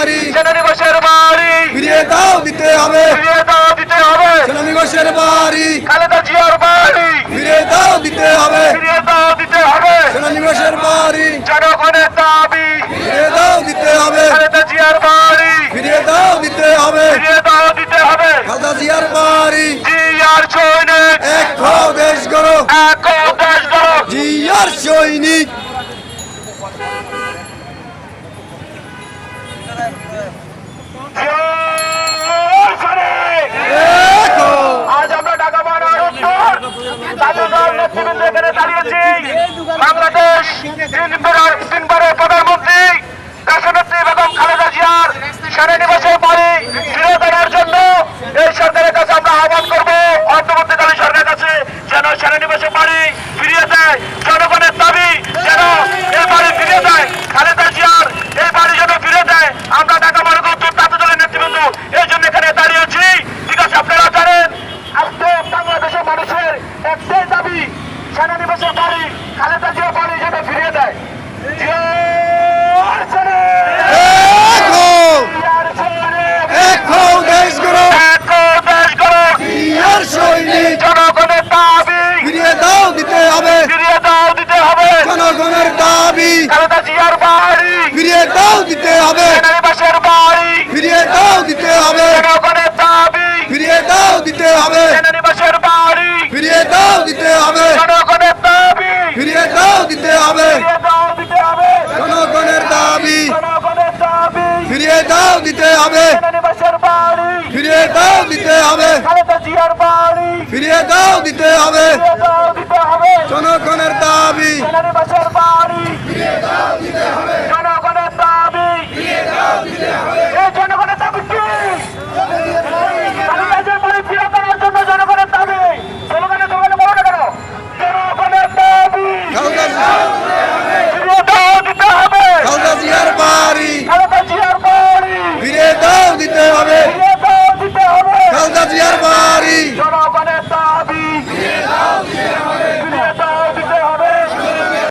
বাড়ি। সেনানি ঘোষের বাড়ি। ফিরিয়ে দাও দিতে হবে। ফিরিয়ে দাও দিতে হবে। সেনানি ঘোষের বাড়ি। খালেদা জিয়ার বাড়ি। ফিরিয়ে দাও দিতে হবে। ফিরিয়ে দাও দিতে হবে। সেনানি ঘোষের বাড়ি। জনগণের দাবি। ফিরিয়ে দাও দিতে হবে। খালেদা জিয়ার বাড়ি। ফিরিয়ে দাও দিতে হবে। ফিরিয়ে দাও দিতে হবে। খালেদা জিয়ার বাড়ি। জিয়ার সৈনিক। এক হও দেশ গড়ো। এক হও দেশ গড়ো। জিয়ার সৈনিক। আজ আমরা ঢাকা মহানগর উত্তর দল নেতৃবৃন্দ বাংলাদেশ তিনবারের প্রধানমন্ত্রী দেশনেত্রী বেগম খালেদা জিয়ার সেনানিবাসের বাড়ি ফিরে দেওয়ার জন্য এই সরকারের কাছে আমরা আহ্বান করব অন্তর্বর্তীকালীন সরকারের কাছে যেন সেনানিবাসের বাড়ি ফিরিয়ে দেয় জনগণের দাবি যেন এই বাড়ি ফিরিয়ে দেয় খালেদা জিয়ার এই বাড়ি যেন ফিরে দেয় আমরা ঢাকা মহানগর উত্তর জাতীয় দলের নেতৃবৃন্দ এই জন্য এখানে দাঁড়িয়েছি ঠিক আছে আপনারা জানেন আজকে বাংলাদেশের মানুষের একটাই দাবি সেনানিবাসের বাড়ি খালেদা জিয়া বাড়ি ফিরিয়ে দেয়। জনগণের দাবি। ফিরিয়ে দাও দিতে হবে। ফিরিয়ে দাও দিতে হবে। জনগণের দাবি। খালেদা জিয়ার বাড়ি। ফিরিয়ে দাও দিতে হবে। সেনানিবাসের বাড়ি। ফিরিয়ে দাও দিতে হবে। জনগণের দাবি। ফিরিয়ে দাও দিতে হবে। সেনানিবাসের বাড়ি। ফিরিয়ে দাও দিতে হবে জনগণের দাবি ফিরিয়ে দাও দিতে হবে ফিরিয়ে দাও দিতে হবে জনগণের দাবি জনগণের দাবি ফিরিয়ে দাও দিতে হবে। ফিরিয়ে দাও দিতে হবে। ফিরিয়ে দাও দিতে হবে। জনগণের দাবি। up!